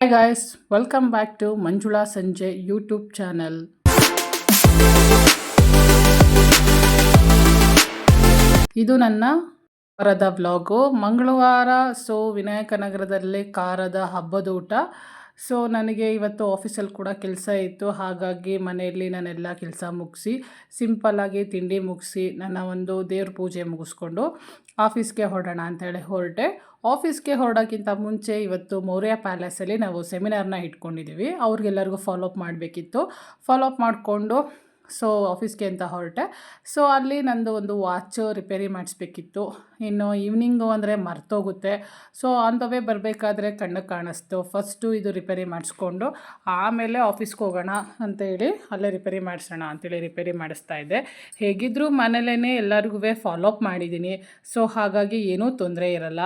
Hi guys welcome back to Manjula ಸಂಜೆ YouTube channel ಇದು ನನ್ನ ವಾರದ ವ್ಲಾಗು ಮಂಗಳವಾರ ಸೊ ವಿನಾಯಕನಗರದಲ್ಲಿ ಕಾರದ ಹಬ್ಬದ ಊಟ. ಸೊ ನನಗೆ ಇವತ್ತು ಆಫೀಸಲ್ಲಿ ಕೂಡ ಕೆಲಸ ಇತ್ತು. ಹಾಗಾಗಿ ಮನೆಯಲ್ಲಿ ನಾನೆಲ್ಲ ಕೆಲಸ ಮುಗಿಸಿ ಸಿಂಪಲ್ಲಾಗಿ ತಿಂಡಿ ಮುಗಿಸಿ, ನನ್ನ ಒಂದು ದೇವ್ರ ಪೂಜೆ ಮುಗಿಸ್ಕೊಂಡು ಆಫೀಸ್ಗೆ ಹೊರಡೋಣ ಅಂತೇಳಿ ಹೊರಟೆ. ಆಫೀಸ್ಗೆ ಹೊರಡೋಕ್ಕಿಂತ ಮುಂಚೆ ಇವತ್ತು ಮೌರ್ಯ ಪ್ಯಾಲೇಸಲ್ಲಿ ನಾವು ಸೆಮಿನಾರ್ನ ಇಟ್ಕೊಂಡಿದ್ದೀವಿ. ಅವ್ರಿಗೆಲ್ಲರಿಗೂ ಫಾಲೋಅಪ್ ಮಾಡಬೇಕಿತ್ತು. ಫಾಲೋಅಪ್ ಮಾಡಿಕೊಂಡು ಸೊ ಆಫೀಸ್ಗೆ ಅಂತ ಹೊರಟೆ. ಸೊ ಅಲ್ಲಿ ನಂದು ಒಂದು ವಾಚು ರಿಪೇರಿ ಮಾಡಿಸ್ಬೇಕಿತ್ತು. ಇನ್ನು ಈವ್ನಿಂಗು ಅಂದರೆ ಮರ್ತೋಗುತ್ತೆ. ಸೊ ಆನ್ ದ ವೇ ಬರಬೇಕಾದ್ರೆ ಕಣ್ಣು ಕಾಣಿಸ್ತು. ಫಸ್ಟು ಇದು ರಿಪೇರಿ ಮಾಡಿಸ್ಕೊಂಡು, ಆಮೇಲೆ ಆಫೀಸ್ಗೆ ಹೋಗೋಣ ಅಂತೇಳಿ ಅಲ್ಲೇ ರಿಪೇರಿ ಮಾಡಿಸೋಣ ಅಂತೇಳಿ ರಿಪೇರಿ ಮಾಡಿಸ್ತಾ ಇದ್ದೆ. ಹೇಗಿದ್ದರೂ ಮನೇಲೇ ಎಲ್ಲರಿಗೂ ಫಾಲೋಅಪ್ ಮಾಡಿದ್ದೀನಿ. ಸೊ ಹಾಗಾಗಿ ಏನೂ ತೊಂದರೆ ಇರಲ್ಲ.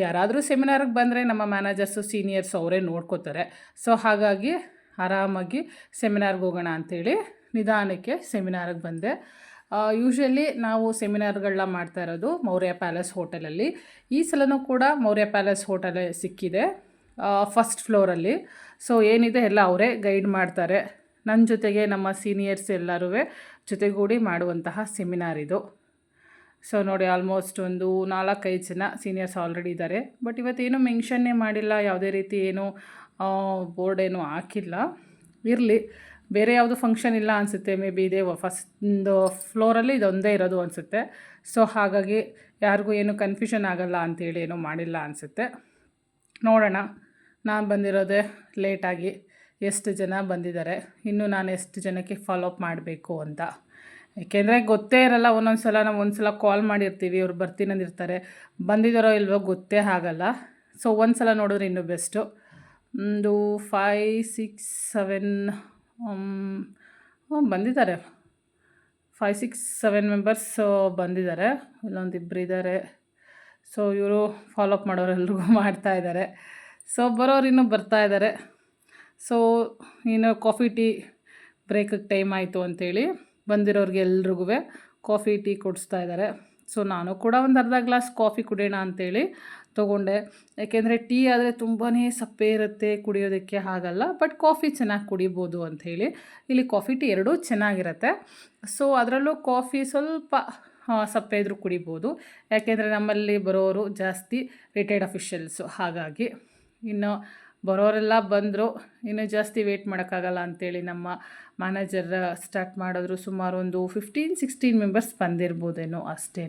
ಯಾರಾದರೂ ಸೆಮಿನಾರ್ಗೆ ಬಂದರೆ ನಮ್ಮ ಮ್ಯಾನೇಜರ್ಸು ಸೀನಿಯರ್ಸ್ ಅವರೇ ನೋಡ್ಕೋತಾರೆ. ಸೊ ಹಾಗಾಗಿ ಆರಾಮಾಗಿ ಸೆಮಿನಾರ್ಗೆ ಹೋಗೋಣ ಅಂಥೇಳಿ ನಿಧಾನಕ್ಕೆ ಸೆಮಿನಾರ್ಗೆ ಬಂದೆ. ಯೂಶ್ವಲಿ ನಾವು ಸೆಮಿನಾರ್ಗಳನ್ನ ಮಾಡ್ತಾ ಇರೋದು ಮೌರ್ಯ ಪ್ಯಾಲೇಸ್ ಹೋಟೆಲಲ್ಲಿ ಈ ಸಲನೂ ಕೂಡ ಮೌರ್ಯ ಪ್ಯಾಲೇಸ್ ಹೋಟೆಲೇ ಸಿಕ್ಕಿದೆ ಫಸ್ಟ್ ಫ್ಲೋರಲ್ಲಿ ಸೊ ಏನಿದೆ ಎಲ್ಲ ಅವರೇ ಗೈಡ್ ಮಾಡ್ತಾರೆ. ನನ್ನ ಜೊತೆಗೆ ನಮ್ಮ ಸೀನಿಯರ್ಸ್ ಎಲ್ಲರೂ ಜೊತೆಗೂಡಿ ಮಾಡುವಂತಹ ಸೆಮಿನಾರ್ ಇದು. ಸೊ ನೋಡಿ ಆಲ್ಮೋಸ್ಟ್ ಒಂದು ನಾಲ್ಕೈದು ಜನ ಸೀನಿಯರ್ಸ್ ಆಲ್ರೆಡಿ ಇದ್ದಾರೆ. ಬಟ್ ಇವತ್ತೇನು ಮೆನ್ಷನ್ನೇ ಮಾಡಿಲ್ಲ, ಯಾವುದೇ ರೀತಿ ಏನು ಬೋರ್ಡ್ ಏನು ಹಾಕಿಲ್ಲ. ಇರಲಿ, ಬೇರೆ ಯಾವುದು ಫಂಕ್ಷನ್ ಇಲ್ಲ ಅನಿಸುತ್ತೆ ಮೇ ಬಿ ಇದೇ ಫಸ್ಟ್ದು ಫ್ಲೋರಲ್ಲಿ ಇದೊಂದೇ ಇರೋದು ಅನಿಸುತ್ತೆ. ಸೊ ಹಾಗಾಗಿ ಯಾರಿಗೂ ಏನು ಕನ್ಫ್ಯೂಷನ್ ಆಗಲ್ಲ ಅಂತೇಳಿ ಏನೂ ಮಾಡಿಲ್ಲ ಅನಿಸುತ್ತೆ. ನೋಡೋಣ, ನಾನು ಬಂದಿರೋದೇ ಲೇಟಾಗಿ ಎಷ್ಟು ಜನ ಬಂದಿದ್ದಾರೆ, ಇನ್ನು ನಾನು ಎಷ್ಟು ಜನಕ್ಕೆ ಫಾಲೋಅಪ್ ಮಾಡಬೇಕು ಅಂತ. ಏಕೆಂದರೆ ಗೊತ್ತೇ ಇರಲ್ಲ ಒಂದೊಂದು ಸಲ ನಾವು ಒಂದು ಸಲ ಕಾಲ್ ಮಾಡಿರ್ತೀವಿ ಅವ್ರು ಬರ್ತೀನಂದಿರ್ತಾರೆ ಬಂದಿದ್ದಾರೋ ಇಲ್ವೋ ಗೊತ್ತೇ ಆಗಲ್ಲ. ಸೊ ಒಂದು ಸಲ ನೋಡಿದ್ರೆ ಇನ್ನೂ ಬೆಸ್ಟು ಒಂದು ಫೈ ಸಿಕ್ಸ್ ಸೆವೆನ್ ಬಂದಿದ್ದಾರೆ. ಫೈ ಸಿಕ್ಸ್ ಸೆವೆನ್ ಮೆಂಬರ್ಸ್ ಬಂದಿದ್ದಾರೆ. ಇಲ್ಲೊಂದು ಇಬ್ಬರು ಇದ್ದಾರೆ. ಸೊ ಇವರು ಫಾಲೋಅಪ್ ಅಪ್ ಎಲ್ರಿಗೂ ಮಾಡ್ತಾ ಇದ್ದಾರೆ. ಸೊ ಬರೋರು ಇನ್ನೂ ಬರ್ತಾ ಇದ್ದಾರೆ. ಸೊ ಇನ್ನು ಕಾಫಿ ಟೀ ಬ್ರೇಕಿಗೆ ಟೈಮ್ ಆಯಿತು ಅಂಥೇಳಿ ಬಂದಿರೋರಿಗೆ ಎಲ್ರಿಗೂ ಕಾಫಿ, ಟೀ ಕೊಡಿಸ್ತಾ ಇದ್ದಾರೆ. ಸೊ, ನಾನು ಕೂಡ ಒಂದು ಅರ್ಧ ಗ್ಲಾಸ್ ಕಾಫಿ ಕುಡಿಯೋಣ ಅಂಥೇಳಿ ತೊಗೊಂಡೆ. ಯಾಕೆಂದರೆ ಟೀ ಆದರೆ ತುಂಬಾ ಸಪ್ಪೆ ಇರುತ್ತೆ ಕುಡಿಯೋದಕ್ಕೆ ಆಗಲ್ಲ ಬಟ್ ಕಾಫಿ ಚೆನ್ನಾಗಿ ಕುಡಿಬೋದು ಅಂಥೇಳಿ. ಇಲ್ಲಿ ಕಾಫಿ, ಟೀ ಎರಡೂ ಚೆನ್ನಾಗಿರುತ್ತೆ. ಸೊ, ಅದರಲ್ಲೂ ಕಾಫಿ ಸ್ವಲ್ಪ ಸಪ್ಪೆ ಇದ್ರೂ ಕುಡಿಬೋದು. ಯಾಕೆಂದರೆ ನಮ್ಮಲ್ಲಿ ಬರೋರು ಜಾಸ್ತಿ ರಿಟೈರ್ಡ್ ಅಫಿಷಿಯಲ್ಸು ಹಾಗಾಗಿ ಇನ್ನು ಬರೋರೆಲ್ಲ ಬಂದರು, ಇನ್ನೂ ಜಾಸ್ತಿ ವೇಟ್ ಮಾಡೋಕ್ಕಾಗಲ್ಲ ಅಂಥೇಳಿ ನಮ್ಮ ಮ್ಯಾನೇಜರ್ ಸ್ಟಾರ್ಟ್ ಮಾಡಿದ್ರು ಸುಮಾರು ಒಂದು ಫಿಫ್ಟೀನ್ ಸಿಕ್ಸ್ಟೀನ್ ಮೆಂಬರ್ಸ್ ಬಂದಿರ್ಬೋದೇನೋ ಅಷ್ಟೇ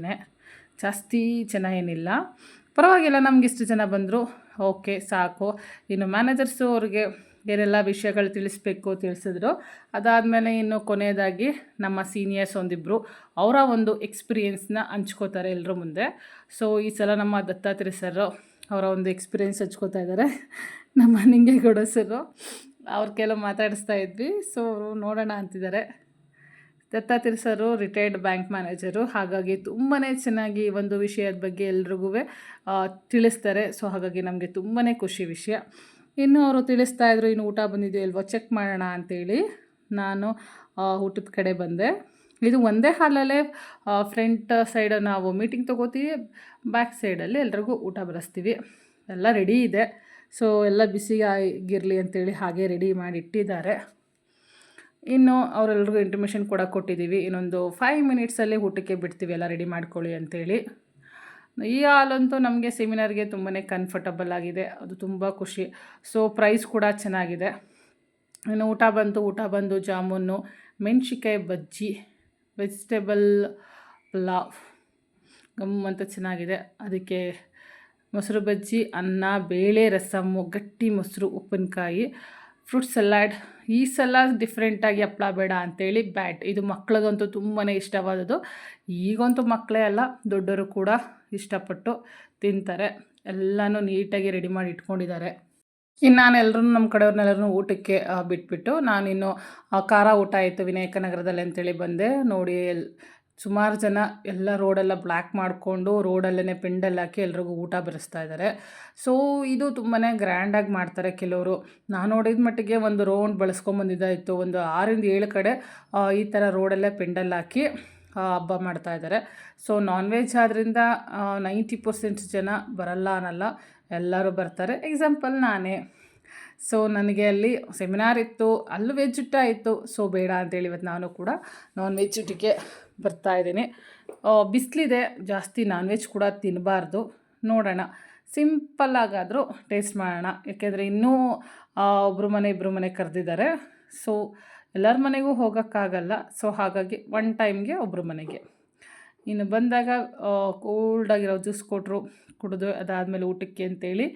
ಜಾಸ್ತಿ ಜನ ಏನಿಲ್ಲ. ಪರವಾಗಿಲ್ಲ, ನಮ್ಗೆ ಇಷ್ಟು ಜನ ಬಂದರು. ಓಕೆ ಸಾಕು. ಇನ್ನು ಮ್ಯಾನೇಜರ್ಸು ಅವ್ರಿಗೆ ಏನೆಲ್ಲ ವಿಷಯಗಳು ತಿಳಿಸ್ಬೇಕು ತಿಳಿಸಿದ್ರು. ಅದಾದಮೇಲೆ ಇನ್ನು ಕೊನೆಯದಾಗಿ ನಮ್ಮ ಸೀನಿಯರ್ಸ್ ಒಂದಿಬ್ಬರು ಅವರ ಒಂದು ಎಕ್ಸ್ಪೀರಿಯೆನ್ಸ್ನ ಹಂಚ್ಕೋತಾರೆ ಎಲ್ಲರ ಮುಂದೆ. ಸೊ ಈ ಸಲ ನಮ್ಮ ದತ್ತಾತ್ರಿ ಸರ್ ಅವರ ಒಂದು ಎಕ್ಸ್ಪೀರಿಯೆನ್ಸ್ ಹಚ್ಕೋತಾ ಇದ್ದಾರೆ. ನಮ್ಮ ನಿಂಗೇಗೌಡ ಸರು ಅವ್ರ ಕೆಲವು ಮಾತಾಡಿಸ್ತಾ ಇದ್ವಿ. ಸೊ ಅವರು ನೋಡೋಣ ಅಂತಿದ್ದಾರೆ. Dattatri sir retired bank manager ಹಾಗಾಗಿ ತುಂಬಾ ಚೆನ್ನಾಗಿ ಒಂದು ವಿಷಯದ ಬಗ್ಗೆ ಎಲ್ರಿಗೂ ತಿಳಿಸ್ತಾರೆ. ಸೊ ಹಾಗಾಗಿ ನಮಗೆ ತುಂಬಾ ಖುಷಿ ವಿಷಯ. ಇನ್ನು ಅವರು ತಿಳಿಸ್ತಾ ಇದ್ರು, ಇನ್ನು ಊಟ ಬಂದಿದೆಯೋ ಚೆಕ್ ಮಾಡೋಣ ಅಂತೇಳಿ ನಾನು ಊಟದ ಕಡೆ ಬಂದೆ. ಇದು ಒಂದೇ ಹಾಲಲ್ಲೇ ಫ್ರಂಟ್ ಸೈಡ್ ನಾವು ಮೀಟಿಂಗ್ ತೊಗೋತೀವಿ ಬ್ಯಾಕ್ ಸೈಡಲ್ಲಿ ಎಲ್ರಿಗೂ ಊಟ ಬರೆಸ್ತೀವಿ. ಎಲ್ಲ ರೆಡಿ ಇದೆ. ಸೊ ಎಲ್ಲ ಬಿಸಿಯಾಗಿರಲಿ ಅಂತೇಳಿ ಹಾಗೆ ರೆಡಿ ಮಾಡಿ ಇಟ್ಟಿದ್ದಾರೆ. ಇನ್ನು ಅವರೆಲ್ರಿಗೂ ಇಂಟಿಮೇಷನ್ ಕೂಡ ಕೊಟ್ಟಿದ್ದೀವಿ. ಇನ್ನೊಂದು ಫೈವ್ ಮಿನಿಟ್ಸಲ್ಲಿ ಊಟಕ್ಕೆ ಬಿಡ್ತೀವಿ, ಎಲ್ಲ ರೆಡಿ ಮಾಡ್ಕೊಳ್ಳಿ ಅಂತೇಳಿ. ಈ ಹಾಲಂತೂ ನಮಗೆ ಸೆಮಿನಾರ್ಗೆ ತುಂಬಾ ಕಂಫರ್ಟಬಲ್ ಆಗಿದೆ. ಅದು ತುಂಬ ಖುಷಿ. ಸೊ ಪ್ರೈಸ್ ಕೂಡ ಚೆನ್ನಾಗಿದೆ. ಇನ್ನು ಊಟ ಬಂತು, ಊಟ ಬಂದು ಜಾಮೂನು ಮೆಣಸಿಕಾಯಿ ಬಜ್ಜಿ. ವೆಜಿಟೇಬಲ್ ಪಲಾವ್ ಗಮ್ ಅಂತ ಚೆನ್ನಾಗಿದೆ. ಅದಕ್ಕೆ ಮೊಸರು ಬಜ್ಜಿ, ಅನ್ನ, ಬೇಳೆ ರಸಮ್ಮು ಗಟ್ಟಿ ಮೊಸರು, ಉಪ್ಪಿನಕಾಯಿ ಫ್ರೂಟ್ ಸಲಾಡ್ ಈ ಸಲ ಡಿಫ್ರೆಂಟಾಗಿ ಹಪ್ಳ ಬೇಡ ಅಂತೇಳಿ ಬ್ಯಾಟ್ ಇದು ಮಕ್ಳಿಗಂತೂ ತುಂಬಾ ಇಷ್ಟವಾದದ್ದು. ಈಗಂತೂ ಮಕ್ಕಳೇ ಅಲ್ಲ ದೊಡ್ಡವರು ಕೂಡ ಇಷ್ಟಪಟ್ಟು ತಿಂತಾರೆ. ಎಲ್ಲನೂ ನೀಟಾಗಿ ರೆಡಿ ಮಾಡಿ ಇಟ್ಕೊಂಡಿದ್ದಾರೆ. ಇನ್ನು ನಾನು ಎಲ್ಲರೂ ನಮ್ಮ ಕಡೆಯವ್ರನ್ನೆಲ್ಲರೂ ಊಟಕ್ಕೆ ಬಿಟ್ಬಿಟ್ಟು ನಾನಿನ್ನು ಖಾರ ಊಟ ಆಯಿತು ವಿನಾಯಕನಗರದಲ್ಲಿ ಅಂತೇಳಿ ಬಂದೆ. ನೋಡಿ ಎಲ್, ಸುಮಾರು ಜನ ಎಲ್ಲ ರೋಡೆಲ್ಲ ಬ್ಲ್ಯಾಕ್ ಮಾಡಿಕೊಂಡು ರೋಡಲ್ಲೇ ಪೆಂಡಲ್ ಹಾಕಿ ಎಲ್ರಿಗೂ ಊಟ ಬರೆಸ್ತಾ ಇದ್ದಾರೆ. ಸೊ ಇದು ತುಂಬಾ ಗ್ರ್ಯಾಂಡಾಗಿ ಮಾಡ್ತಾರೆ ಕೆಲವರು. ನಾನು ನೋಡಿದ ಮಟ್ಟಿಗೆ ಒಂದು ರೌಂಡ್ ಬಳಸ್ಕೊಂಬಂದಿದ್ದಾಯಿತು ಒಂದು ಆರಿಂದ ಏಳು ಕಡೆ ಈ ಥರ ರೋಡಲ್ಲೇ ಪೆಂಡಲ್ ಹಾಕಿ ಹಬ್ಬ ಮಾಡ್ತಾ ಇದ್ದಾರೆ. ಸೊ ನಾನ್ ವೆಜ್ ಆದ್ದರಿಂದ ನೈಂಟಿ ಪರ್ಸೆಂಟ್ ಜನ ಬರಲ್ಲ ಅನ್ನಲ್ಲ. ಎಲ್ಲರೂ ಬರ್ತಾರೆ. ಎಕ್ಸಾಂಪಲ್ ನಾನೇ. ಸೊ ನನಗೆ ಅಲ್ಲಿ ಸೆಮಿನಾರ್ ಇತ್ತು, ಅಲ್ಲೂ ವೆಜ್ ಊಟ ಇತ್ತು. ಸೊ ಬೇಡ ಅಂತೇಳಿ ಇವತ್ತು ನಾನು ಕೂಡ ನಾನ್ ವೆಜ್ ಊಟಕ್ಕೆ ಬರ್ತಾಯಿದ್ದೀನಿ ಬಿಸಿಲಿದೆ, ಜಾಸ್ತಿ ನಾನ್ ವೆಜ್ ಕೂಡ ತಿನ್ನಬಾರ್ದು ನೋಡೋಣ. ಸಿಂಪಲ್ಲಾಗಾದರೂ ಟೇಸ್ಟ್ ಮಾಡೋಣ. ಯಾಕೆಂದರೆ ಇನ್ನೂ ಒಬ್ಬರು ಮನೆ ಇಬ್ಬರು ಮನೆ ಕರೆದಿದ್ದಾರೆ. ಸೊ ಎಲ್ಲರ ಮನೆಗೂ ಹೋಗೋಕ್ಕಾಗಲ್ಲ. ಸೊ ಹಾಗಾಗಿ ಒನ್ ಟೈಮ್ಗೆ ಒಬ್ಬರು ಮನೆಗೆ. ಇನ್ನು ಬಂದಾಗ ಕೋಲ್ಡಾಗಿರೋ ಜ್ಯೂಸ್ ಕೊಟ್ಟರು ಕುಡಿದು ಅದಾದಮೇಲೆ ಊಟಕ್ಕೆ ಅಂತೇಳಿ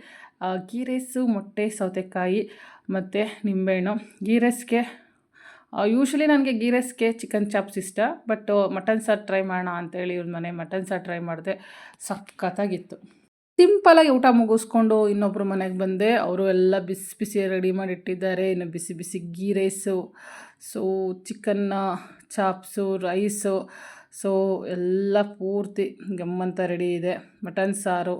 ಗೀ ರೈಸು, ಮೊಟ್ಟೆ, ಸೌತೆಕಾಯಿ ಮತ್ತು ನಿಂಬೆಹಣ್ಣು. ಗೀ ರೈಸ್ಗೆ ಯೂಶ್ವಲಿ ನನಗೆ ಗೀ ರೈಸ್ಗೆ ಚಿಕನ್ ಚಾಪ್ಸ್ ಇಷ್ಟ ಬಟ್ ಮಟನ್ ಸಾರು ಟ್ರೈ ಮಾಡೋಣ ಅಂತೇಳಿ ಇವ್ರ ಮನೆ ಮಟನ್ ಸಾರು ಟ್ರೈ ಮಾಡಿದೆ, ಸಖತ್ತಾಗಿತ್ತು. ಸಿಂಪಲಾಗಿ ಊಟ ಮುಗಿಸ್ಕೊಂಡು ಇನ್ನೊಬ್ಬರು ಮನೆಗೆ ಬಂದೆ, ಅವರು ಎಲ್ಲ ಬಿಸಿ ಬಿಸಿ ರೆಡಿ ಮಾಡಿ ಇಟ್ಟಿದ್ದಾರೆ, ಇನ್ನು ಬಿಸಿ ಬಿಸಿ ಗೀ ರೈಸು, ಸೊ ಚಿಕನ್ನ ಚಾಪ್ಸು ರೈಸು ಸೊ ಎಲ್ಲ ಪೂರ್ತಿ ಗಮ್ಮಂತ ರೆಡಿ ಇದೆ. ಮಟನ್ ಸಾರು.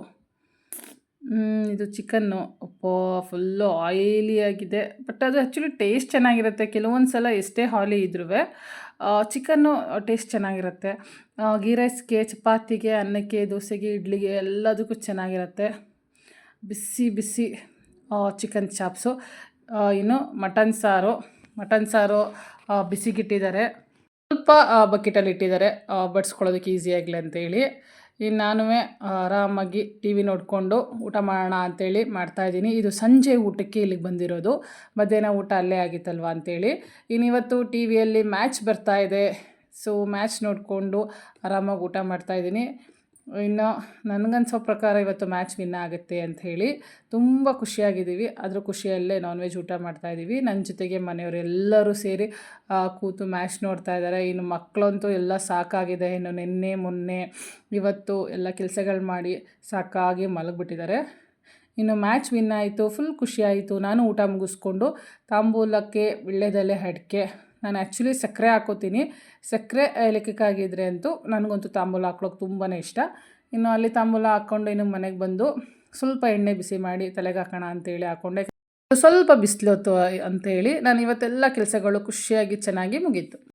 ಇದು ಚಿಕನ್ನು ಅಪ್ಪ ಫುಲ್ಲು ಆಯಿಲಿ ಆಗಿದೆ. ಬಟ್ ಅದು ಆ್ಯಕ್ಚುಲಿ ಟೇಸ್ಟ್ ಚೆನ್ನಾಗಿರುತ್ತೆ. ಕೆಲವೊಂದು ಸಲ ಎಷ್ಟೇ ಹಾಲಿ ಇದ್ರೂ ಚಿಕನ್ನು ಟೇಸ್ಟ್ ಚೆನ್ನಾಗಿರುತ್ತೆ. ಗೀ ರೈಸ್ಗೆ ಚಪಾತಿಗೆ, ಅನ್ನಕ್ಕೆ, ದೋಸೆಗೆ, ಇಡ್ಲಿಗೆ ಎಲ್ಲದಕ್ಕೂ ಚೆನ್ನಾಗಿರುತ್ತೆ. ಬಿಸಿ ಬಿಸಿ ಚಿಕನ್ ಚಾಪ್ಸು ಇನ್ನು ಮಟನ್ ಸಾರು. ಮಟನ್ ಸಾರು ಬಿಸಿಗಿಟ್ಟಿದ್ದಾರೆ ಸ್ವಲ್ಪ ಬಕೆಟಲ್ಲಿ ಇಟ್ಟಿದ್ದಾರೆ. ಬಡಿಸ್ಕೊಳ್ಳೋದಕ್ಕೆ ಈಸಿ ಆಗಲಿ ಅಂತೇಳಿ. ಇನ್ನು ನಾನು ಆರಾಮಾಗಿ ಟಿ ವಿ ನೋಡಿಕೊಂಡು ಊಟ ಮಾಡೋಣ ಅಂತೇಳಿ ಮಾಡ್ತಾಯಿದ್ದೀನಿ ಇದು ಸಂಜೆ ಊಟಕ್ಕೆ ಇಲ್ಲಿಗೆ ಬಂದಿರೋದು. ಮಧ್ಯಾಹ್ನ ಊಟ ಅಲ್ಲೇ ಆಗಿತ್ತಲ್ವ ಅಂತೇಳಿ. ಇನ್ನಿವತ್ತು ಟಿ ವಿಯಲ್ಲಿ ಮ್ಯಾಚ್ ಬರ್ತಾ ಇದೆ. ಸೊ ಮ್ಯಾಚ್ ನೋಡಿಕೊಂಡು ಆರಾಮಾಗಿ ಊಟ ಮಾಡ್ತಾಯಿದ್ದೀನಿ ಇನ್ನು ನನಗನ್ಸೋ ಪ್ರಕಾರ ಇವತ್ತು ಮ್ಯಾಚ್ ವಿನ್ ಆಗುತ್ತೆ ಅಂತ ಹೇಳಿ ತುಂಬ ಖುಷಿಯಾಗಿದ್ದೀವಿ. ಅದ್ರ ಖುಷಿಯಲ್ಲೇ ನಾನ್ ವೆಜ್ ಊಟ ಮಾಡ್ತಾಯಿದ್ದೀವಿ ನನ್ನ ಜೊತೆಗೆ ಮನೆಯವರೆಲ್ಲರೂ ಸೇರಿ ಕೂತು ಮ್ಯಾಚ್ ನೋಡ್ತಾ ಇದ್ದಾರೆ. ಇನ್ನು ಮಕ್ಕಳಂತೂ ಎಲ್ಲ ಸಾಕಾಗಿದೆ. ಇನ್ನು ನಿನ್ನೆ, ಮೊನ್ನೆ, ಇವತ್ತು ಎಲ್ಲ ಕೆಲಸಗಳು ಮಾಡಿ ಸಾಕಾಗಿ ಮಲಗಿಬಿಟ್ಟಿದ್ದಾರೆ. ಇನ್ನು ಮ್ಯಾಚ್ ವಿನ್ ಆಯಿತು ಫುಲ್ ಖುಷಿಯಾಯಿತು ನಾನು ಊಟ ಮುಗಿಸ್ಕೊಂಡು ತಾಂಬೂಲಕ್ಕೆ ವಿಳ್ಳೆದಲ್ಲೇ ಅಡಿಕೆ ನಾನು ಆ್ಯಕ್ಚುಲಿ ಸಕ್ಕರೆ ಹಾಕೋತೀನಿ. ಸಕ್ಕರೆ ಏಲಕ್ಕಿಗಾಗಿದ್ರೆ ಅಂತೂ ನನಗಂತೂ ತಾಂಬೂಲ ಹಾಕ್ಳೋಕೆ ತುಂಬಾ ಇಷ್ಟ. ಇನ್ನು ಅಲ್ಲಿ ತಾಂಬೂಲ ಹಾಕ್ಕೊಂಡು ಇನ್ನು ಮನೆಗೆ ಬಂದು ಸ್ವಲ್ಪ ಎಣ್ಣೆ ಬಿಸಿ ಮಾಡಿ ತಲೆಗೆ ಹಾಕೋಣ ಅಂತೇಳಿ ಹಾಕ್ಕೊಂಡೆ ಸ್ವಲ್ಪ ಬಿಸಿಲೊತ್ತು ಅಂತೇಳಿ ನಾನು ಇವತ್ತೆಲ್ಲ ಕೆಲಸಗಳು ಖುಷಿಯಾಗಿ ಚೆನ್ನಾಗಿ ಮುಗೀತು.